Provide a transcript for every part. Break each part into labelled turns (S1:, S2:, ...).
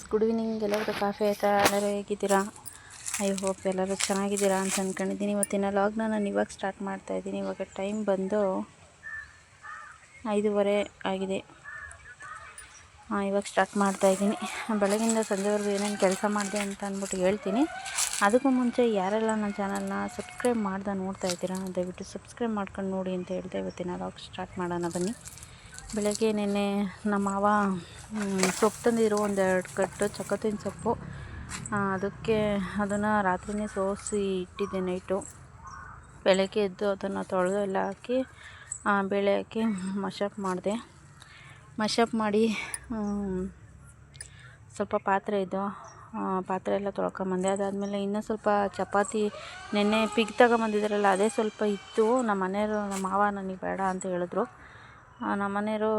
S1: Friends, good evening. ಎಲ್ಲರಿಗೂ coffee ಆಯಿತಾ? ಎಲ್ಲರೂ ಹೇಗಿದ್ದೀರಾ? ಐ ಹೋಪ್ ಎಲ್ಲರೂ ಚೆನ್ನಾಗಿದ್ದೀರಾ ಅಂತ ಅಂದ್ಕೊಂಡಿದ್ದೀನಿ ಇವತ್ತಿನ ಲಾಗ್ನ ನಾನು ಇವಾಗ ಸ್ಟಾರ್ಟ್ ಮಾಡ್ತಾ ಇದ್ದೀನಿ. ಇವಾಗ ಟೈಮ್ ಬಂದು ಐದೂವರೆ ಆಗಿದೆ. ಇವಾಗ ಸ್ಟಾರ್ಟ್ ಮಾಡ್ತಾ ಇದ್ದೀನಿ. ಬೆಳಗಿಂದ ಸಂಜೆವರೆಗೂ ಏನೇನು ಕೆಲಸ ಮಾಡಿದೆ ಅಂತ ಅಂದ್ಬಿಟ್ಟು ಹೇಳ್ತೀನಿ. ಅದಕ್ಕೂ ಮುಂಚೆ ಯಾರೆಲ್ಲ ನನ್ನ ಚಾನಲ್ನ ಸಬ್ಸ್ಕ್ರೈಬ್ ಮಾಡ್ದೆ ನೋಡ್ತಾ ಇದ್ದೀರಾ, ದಯವಿಟ್ಟು ಸಬ್ಸ್ಕ್ರೈಬ್ ಮಾಡ್ಕೊಂಡು ನೋಡಿ ಅಂತ ಹೇಳ್ದೆ ಇವತ್ತಿನ ಲಾಗ್ ಸ್ಟಾರ್ಟ್ ಮಾಡೋಣ ಬನ್ನಿ. ಬೆಳಗ್ಗೆ ನೆನ್ನೆ ನಮ್ಮ ಮಾವ ಸೊಪ್ಪು ಒಂದು ಒಂದೆರಡು ಕಟ್ಟು ಚಕ್ಕತ್ತಿನ ಸೊಪ್ಪು. ಅದಕ್ಕೆ ಅದನ್ನು ರಾತ್ರಿನೇ ಸೋಸಿ ಇಟ್ಟಿದ್ದೆ ನೈಟು. ಬೆಳಗ್ಗೆ ಎದ್ದು ಅದನ್ನು ತೊಳೆದು ಎಲ್ಲ ಹಾಕಿ ಬೇಳೆ ಹಾಕಿ ಮಶಪ್ ಮಾಡಿದೆ. ಮಶಪ್ ಮಾಡಿ ಸ್ವಲ್ಪ ಪಾತ್ರೆ ಇದ್ದು ಪಾತ್ರೆ ಎಲ್ಲ ತೊಳ್ಕೊಂಬಂದೆ. ಅದಾದಮೇಲೆ ಇನ್ನೂ ಸ್ವಲ್ಪ ಚಪಾತಿ ನೆನ್ನೆ ಪಿಗ್ ತಗೊಂಬಂದಿದ್ರಲ್ಲ, ಅದೇ ಸ್ವಲ್ಪ ಇತ್ತು. ನಮ್ಮ ಮನೆಯವರು ನಮ್ಮ ಮಾವ ನನಗೆ ಬೇಡ ಅಂತ ಹೇಳಿದ್ರು. ಆ, ನಮ್ಮ ಮನೆಯವರು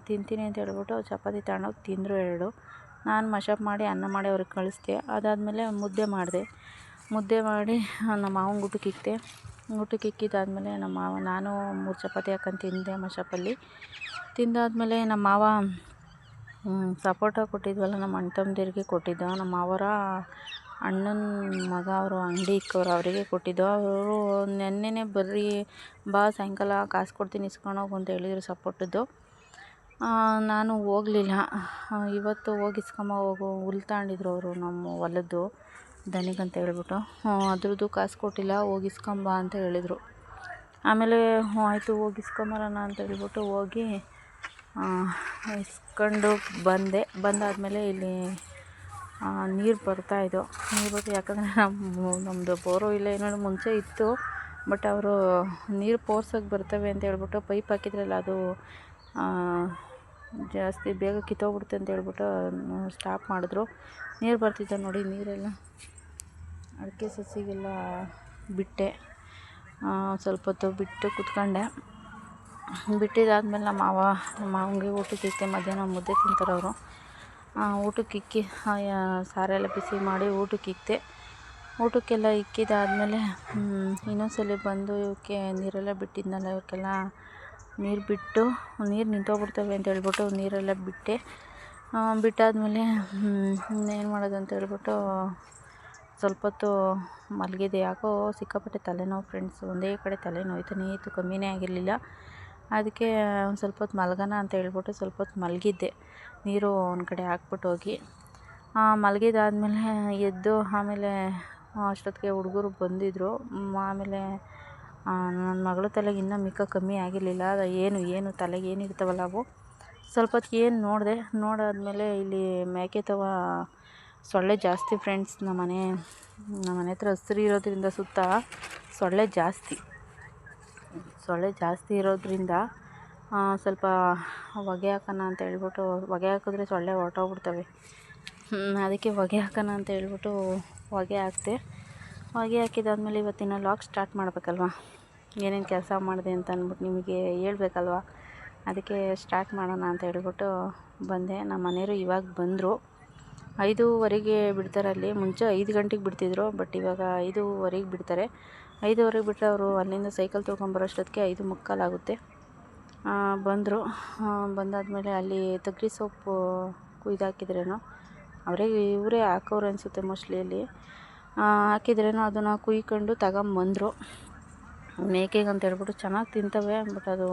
S1: ತಿಂತೀನಿ ಅಂತ ಹೇಳ್ಬಿಟ್ಟು ಚಪಾತಿ ತಗೊಂಡೋಗಿ ತಿಂದರು ಎರಡು. ನಾನು ಮಶಪ್ ಮಾಡಿ ಅನ್ನ ಮಾಡಿ ಅವ್ರಿಗೆ ಕಳಿಸ್ದೆ. ಅದಾದಮೇಲೆ ಮುದ್ದೆ ಮಾಡಿದೆ. ಮುದ್ದೆ ಮಾಡಿ ನಮ್ಮ ಮಾವಂಗೆ ಊಟಕ್ಕೆ ಇಕ್ತೆ ಊಟಕ್ಕೆ ಇಕ್ಕಿದ್ದಾದಮೇಲೆ ನಮ್ಮ ಮಾವ ನಾನು ಮೂರು ಚಪಾತಿ ಹಾಕೊಂಡು ತಿಂದೆ ಮಶಪ್ಪಲ್ಲಿ ತಿಂದಾದಮೇಲೆ ನಮ್ಮ ಮಾವ ಸಪೋಟ ಕೊಟ್ಟಿದ್ವಲ್ಲ ನಮ್ಮ ಅಣ್ಣ ತಮ್ಮದಿರಿಗೆ ಕೊಟ್ಟಿದ್ದ. ನಮ್ಮ ಮಾವರ ಅಣ್ಣನ ಮಗ ಅವರು ಅಂಗಡಿ ಇಕ್ಕವ್ರು ಅವರಿಗೆ ಕೊಟ್ಟಿದ್ದು. ಅವರು ನೆನ್ನೆನೇ ಬರ್ರಿ ಬಾ, ಸಾಯಂಕಾಲ ಕಾಸು ಕೊಡ್ತೀನಿ ಇಸ್ಕೊಂಡೋಗು ಅಂತ ಹೇಳಿದ್ರು ಸಪೋಟದ್ದು ನಾನು ಹೋಗ್ಲಿಲ್ಲ. ಇವತ್ತು ಹೋಗಿ ಇಸ್ಕೊಂಬ ಹೋಗು, ಹುಲ್ ತಗೊಂಡಿದ್ರು ಅವರು ನಮ್ಮ ಹೊಲದ್ದು ದನಿಗಂತ ಹೇಳ್ಬಿಟ್ಟು. ಅದ್ರದ್ದು ಕಾಸು ಕೊಟ್ಟಿಲ್ಲ, ಹೋಗಿ ಇಸ್ಕೊಂಬ ಅಂತ ಹೇಳಿದರು. ಆಮೇಲೆ, ಹ್ಞೂ, ಆಯಿತು, ಹೋಗಿ ಇಸ್ಕೊಂಬರೋಣ ಅಂತ ಹೇಳ್ಬಿಟ್ಟು ಹೋಗಿ ಇಸ್ಕೊಂಡು ಬಂದೆ. ಬಂದಾದಮೇಲೆ ಇಲ್ಲಿ ನೀರು ಬರ್ತಾಯಿದ್ದು ನೀರು ಬರ್ತಾ ಯಾಕಂದರೆ ನಮ್ಮ ನಮ್ಮದು ಬೋರು ಇಲ್ಲ, ಏನೋ ಮುಂಚೆ ಇತ್ತು. ಬಟ್ ಅವರು ನೀರು ಪೋರ್ಸೋಕೆ ಬರ್ತವೆ ಅಂತ ಹೇಳ್ಬಿಟ್ಟು ಪೈಪ್ ಹಾಕಿದ್ರಲ್ಲ, ಅದು ಜಾಸ್ತಿ ಬೇಗ ಕಿತ್ತೋಗ್ಬಿಡುತ್ತೆ ಅಂತ ಹೇಳ್ಬಿಟ್ಟು ಸ್ಟಾಪ್ ಮಾಡಿದ್ರು. ನೀರು ಬರ್ತಿದ್ದ ನೋಡಿ, ನೀರೆಲ್ಲ. ಅಡಿಕೆ ಸಸಿಗೆಲ್ಲ ಬಿಟ್ಟೆ. ಸ್ವಲ್ಪ ಹೊತ್ತು ಬಿಟ್ಟು ಕುತ್ಕೊಂಡೆ. ಬಿಟ್ಟಿದ್ದಾದ್ಮೇಲೆ ನಮ್ಮ ಮಾವ, ನಮ್ಮ ಮಾವನಿಗೆ ಊಟಕ್ಕೆ ಮಧ್ಯಾಹ್ನ ಮುದ್ದೆ ತಿಂತಾರೆ ಅವರು ಊಟಕ್ಕೆ ಇಕ್ಕಿ ಸಾರೆಲ್ಲ ಬಿಸಿ ಮಾಡಿ ಊಟಕ್ಕೆ ಇಕ್ಕಿದೆ ಊಟಕ್ಕೆಲ್ಲ ಇಕ್ಕಿದಾದಮೇಲೆ ಇನ್ನೊಂದ್ಸಲ ಬಂದು ಇವಕ್ಕೆ ನೀರೆಲ್ಲ ಬಿಟ್ಟಿದ್ನಲ್ಲ, ಇವಕ್ಕೆಲ್ಲ ನೀರು ಬಿಟ್ಟು, ನೀರು ನಿಂತೋಗ್ಬಿಡ್ತವೆ ಅಂತ ಹೇಳ್ಬಿಟ್ಟು ನೀರೆಲ್ಲ ಬಿಟ್ಟೆ. ಬಿಟ್ಟಾದ್ಮೇಲೆ ಇನ್ನೇನು ಮಾಡೋದು ಅಂತ ಹೇಳ್ಬಿಟ್ಟು ಸ್ವಲ್ಪ ಹೊತ್ತು ಮಲಗಿದೆ ಯಾಕೋ ಸಿಕ್ಕಾಪಟ್ಟೆ ತಲೆನೋವು ಫ್ರೆಂಡ್ಸ್ ಒಂದೇ ಕಡೆ ತಲೆನೋಯ್ತಾನೇ ಇತ್ತು ಕಮ್ಮಿನೇ ಆಗಿರಲಿಲ್ಲ. ಅದಕ್ಕೆ ಒಂದು ಸ್ವಲ್ಪ ಹೊತ್ತು ಮಲ್ಗೋಣ ಅಂತ ಹೇಳ್ಬಿಟ್ಟು ಸ್ವಲ್ಪ ಹೊತ್ತು ಮಲಗಿದ್ದೆ. ನೀರು ಒಂದು ಕಡೆ ಹಾಕ್ಬಿಟ್ಟು ಹೋಗಿ. ಮಲಗಿದ್ದಾದ್ಮೇಲೆ ಎದ್ದು ಆಮೇಲೆ ಅಷ್ಟೊತ್ತಿಗೆ ಹುಡುಗರು ಬಂದಿದ್ದರು ಆಮೇಲೆ ನನ್ನ ಮಗಳ ತಲೆಗೆ ಇನ್ನೂ ಮಿಕ್ಕ ಕಮ್ಮಿ ಆಗಿರಲಿಲ್ಲ. ಏನು ಏನು ತಲೆಗೆ ಏನು ಇರ್ತಾವಲ್ಲ ಅವು. ಸ್ವಲ್ಪ ಹೊತ್ತಿಗೆ ಏನು ನೋಡಿದೆ. ನೋಡಾದ್ಮೇಲೆ ಇಲ್ಲಿ ಮೇಕೆ ತವ ಸೊಳ್ಳೆ ಜಾಸ್ತಿ ಫ್ರೆಂಡ್ಸ್ ನಮ್ಮ ಮನೆ ನಮ್ಮ ಮನೆ ಹತ್ರ ಹಸಿರು ಇರೋದ್ರಿಂದ ಸುತ್ತ ಸೊಳ್ಳೆ ಜಾಸ್ತಿ. ಸೊಳ್ಳೆ ಜಾಸ್ತಿ ಇರೋದರಿಂದ ಸ್ವಲ್ಪ ಹೊಗೆ ಹಾಕೋಣ ಅಂತ ಹೇಳ್ಬಿಟ್ಟು, ಹೊಗೆ ಹಾಕಿದ್ರೆ ಸೊಳ್ಳೆ ಹೊರ್ಟೋಗ್ಬಿಡ್ತವೆ. ಅದಕ್ಕೆ ಹೊಗೆ ಹಾಕೋಣ ಅಂತ ಹೇಳ್ಬಿಟ್ಟು ಹೊಗೆ ಹಾಕಿದೆ, ಹೊಗೆ ಹಾಕಿದಾದ್ಮೇಲೆ ಇವತ್ತಿನ ಲಾಗ್ ಸ್ಟಾರ್ಟ್ ಮಾಡಬೇಕಲ್ವಾ? ಏನೇನು ಕೆಲಸ ಮಾಡಿದೆ ಅಂತ ಅಂದ್ಬಿಟ್ಟು ನಿಮಗೆ ಹೇಳ್ಬೇಕಲ್ವ? ಅದಕ್ಕೆ ಸ್ಟಾರ್ಟ್ ಮಾಡೋಣ ಅಂತ ಹೇಳ್ಬಿಟ್ಟು ಬಂದೆ. ನಮ್ಮ ಮನೆಯವರು ಇವಾಗ ಬಂದರು. ಐದೂವರೆಗೆ ಬಿಡ್ತಾರೆ ಅಲ್ಲಿ. ಮುಂಚೆ ಐದು ಗಂಟೆಗೆ ಬಿಡ್ತಿದ್ರು, ಬಟ್ ಇವಾಗ ಐದೂವರೆಗೆ ಬಿಡ್ತಾರೆ. ಐದೂವರೆಗೆ ಬಿಟ್ಟರೆ ಅವರು ಅಲ್ಲಿಂದ ಸೈಕಲ್ ತೊಗೊಂಬರೋಷ್ಟೊತ್ತಿಗೆ ಐದು ಮುಕ್ಕಾಲಾಗುತ್ತೆ. ಬಂದರು. ಬಂದಾದಮೇಲೆ ಅಲ್ಲಿ ತಗ್ರಿ ಸೊಪ್ಪು ಕುಯ್ದು ಹಾಕಿದ್ರೇನೋ ಅವರೇ, ಇವರೇ ಹಾಕೋರು ಅನಿಸುತ್ತೆ ಮೋಸ್ಟ್ಲಿ ಅಲ್ಲಿ. ಹಾಕಿದ್ರೇನೋ ಅದನ್ನು ಕುಯ್ಕೊಂಡು ತಗೊಂಬಂದರು. ಮೇಕೆಗೆ ಅಂತ ಹೇಳ್ಬಿಟ್ಟು ಚೆನ್ನಾಗಿ ತಿಂತವೆ, ಬಟ್ ಅದು,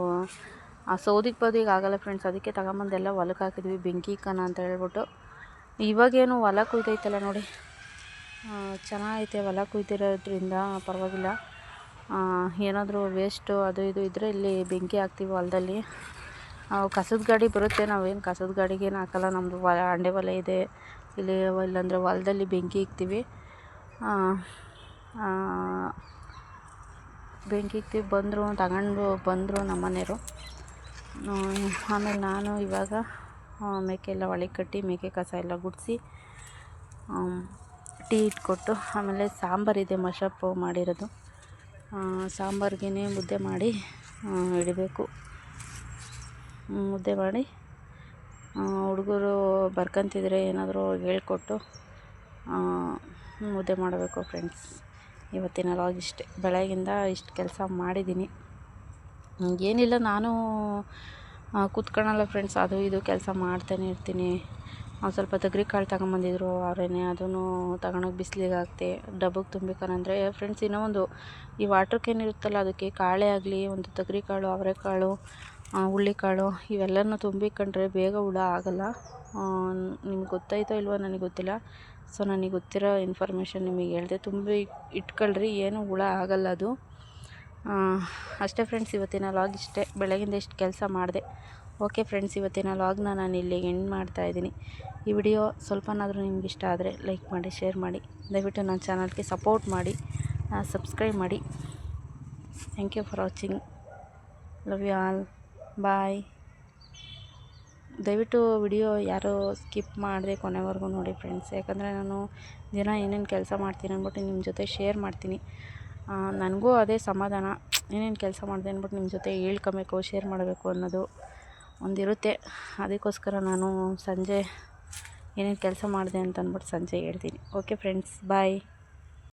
S1: ಆ ಸೌದಿಗೆ ಬದಿಗೆ ಆಗಲ್ಲ ಫ್ರೆಂಡ್ಸ್ ಅದಕ್ಕೆ ತಗೊಂಬಂದು ಎಲ್ಲ ಹೊಲಕ್ಕೆ ಹಾಕಿದ್ವಿ. ಬೆಂಕಿ ಕಣ ಅಂತ ಹೇಳ್ಬಿಟ್ಟು. ಇವಾಗೇನು ಹೊಲ ಕುಯ್ದೈತಲ್ಲ ನೋಡಿ. ಚೆನ್ನಾಗೈತೆ ಹೊಲ ಕುಯ್ದಿರೋದ್ರಿಂದ, ಪರವಾಗಿಲ್ಲ. ಏನಾದರೂ ವೇಸ್ಟು ಅದು ಇದು ಇದ್ದರೆ ಇಲ್ಲಿ ಬೆಂಕಿ ಹಾಕ್ತೀವಿ ಹೊಲದಲ್ಲಿ. ಕಸದ ಗಾಡಿ ಬರುತ್ತೆ, ನಾವೇನು ಕಸದ ಗಾಡಿಗೇನು ಹಾಕಲ್ಲ ನಮ್ಮದು ಹೊಲ ಹೊಲ ಇದೆ. ಇಲ್ಲಿ ಇಲ್ಲಾಂದರೆ ಹೊಲದಲ್ಲಿ ಬೆಂಕಿ ಇಕ್ತೀವಿ. ಬೆಂಕಿ ಇಕ್ತೀವಿ, ಬಂದರು, ತಗೊಂಡು ಬಂದರು ನಮ್ಮ ಮನೆಯವರು ಆಮೇಲೆ ನಾನು ಇವಾಗ ಮೇಕೆ ಎಲ್ಲ ಒಳಗೆ ಕಟ್ಟಿ ಮೇಕೆ ಕಸ ಎಲ್ಲ ಗುಡಿಸಿ ಟೀ ಇಟ್ಕೊಟ್ಟು ಆಮೇಲೆ ಸಾಂಬಾರಿದೆ ಮಶಪ್ಪು ಮಾಡಿರೋದು. ಸಾಂಬಾರಿಗೇ ಮುದ್ದೆ ಮಾಡಿ ಇಡಬೇಕು. ಮುದ್ದೆ ಮಾಡಿ ಹುಡುಗರು ಬರ್ಕಂತಿದ್ರೆ ಏನಾದರೂ ಹೇಳ್ಕೊಟ್ಟು ಮುದ್ದೆ ಮಾಡಬೇಕು ಫ್ರೆಂಡ್ಸ್ ಇವತ್ತಿನ ಲಾಗ್ ಇಷ್ಟೇ. ಬೆಳಗಿಂದ ಇಷ್ಟು ಕೆಲಸ ಮಾಡಿದ್ದೀನಿ. ಏನಿಲ್ಲ ನಾನು ಕೂತ್ಕೊಳ್ಳಲ್ಲ ಫ್ರೆಂಡ್ಸ್ ಅದು ಇದು ಕೆಲಸ ಮಾಡ್ತಾನೆ ಇರ್ತೀನಿ. ಒಂದು ಸ್ವಲ್ಪ ತೊಗರಿ ಕಾಳು ತಗೊಂಬಂದಿದ್ರು, ಅವರೇನೆ ಅದನ್ನು ತಗೊಂಡೋಗಿ ಬಿಸ್ಲಿಗೆ ಹಾಕ್ತೆ ಡಬ್ಬಕ್ಕೆ ತುಂಬಿಕರಂದರೆ ಫ್ರೆಂಡ್ಸ್ ಇನ್ನೂ ಒಂದು ಈ ವಾಟ್ರ್ ಕ್ಯಾನ್ ಇರುತ್ತಲ್ಲ, ಅದಕ್ಕೆ ಕಾಳೆ ಆಗಲಿ, ಒಂದು ತೊಗರಿ ಕಾಳು ಅವರೆಕಾಳು ಹುಳ್ಳಿಕಾಳು ಇವೆಲ್ಲನೂ ತುಂಬಿಕೊಂಡ್ರೆ ಬೇಗ ಹುಳ ಆಗಲ್ಲ. ನಿಮ್ಗೆ ಗೊತ್ತಾಯ್ತೋ ಇಲ್ವೋ ನನಗೆ ಗೊತ್ತಿಲ್ಲ. ಸೊ ನನಗೆ ಗೊತ್ತಿರೋ ಇನ್ಫಾರ್ಮೇಷನ್ ನಿಮಗೆ ಹೇಳಿದೆ. ತುಂಬಿ ಇಟ್ಕೊಳ್ರಿ, ಏನು ಹುಳ ಆಗಲ್ಲ ಅದು. ಅಷ್ಟೇ ಫ್ರೆಂಡ್ಸ್ ಇವತ್ತಿನ ಲಾಗ್ ಇಷ್ಟೇ. ಬೆಳಗಿಂದ ಇಷ್ಟು ಕೆಲಸ ಮಾಡಿದೆ. ಓಕೆ ಫ್ರೆಂಡ್ಸ್ ಇವತ್ತಿನ ಲಾಗ್ನ ನಾನು ಇಲ್ಲಿಗೆ ಎಂಡ್ ಮಾಡ್ತಾ ಇದ್ದೀನಿ. ಈ ವಿಡಿಯೋ ಸ್ವಲ್ಪನಾದರೂ ನಿಮ್ಗೆ ಇಷ್ಟ ಆದರೆ ಲೈಕ್ ಮಾಡಿ ಶೇರ್ ಮಾಡಿ. ದಯವಿಟ್ಟು ನನ್ನ ಚಾನಲ್ಗೆ ಸಪೋರ್ಟ್ ಮಾಡಿ ಸಬ್ಸ್ಕ್ರೈಬ್ ಮಾಡಿ. Thank you for watching love you all bye ದಯವಿಟ್ಟು ವಿಡಿಯೋ ಯಾರು ಸ್ಕಿಪ್ ಮಾಡಿದೆ ಕೊನೆವರೆಗೂ ನೋಡಿ ಫ್ರೆಂಡ್ಸ್ ಯಾಕಂದರೆ ನಾನು ದಿನ ಏನೇನು ಕೆಲಸ ಮಾಡ್ತೀನಿ ಅಂದ್ಬಿಟ್ಟು ನಿಮ್ಮ ಜೊತೆ ಶೇರ್ ಮಾಡ್ತೀನಿ. ನನಗೂ ಅದೇ ಸಮಾಧಾನ. ಏನೇನು ಕೆಲಸ ಮಾಡಿದೆ ಅಂದ್ಬಿಟ್ಟು ನಿಮ್ಮ ಜೊತೆ ಹೇಳ್ಕೊಬೇಕು ಶೇರ್ ಮಾಡಬೇಕು ಅನ್ನೋದು ಒಂದಿರುತ್ತೆ. ಅದಕ್ಕೋಸ್ಕರ ನಾನು ಸಂಜೆ ಏನೇನು ಕೆಲಸ ಮಾಡಿದೆ ಅಂತ ಅಂದ್ಬಿಟ್ಟು ಸಂಜೆ ಹೇಳ್ತೀನಿ. Okay friends bye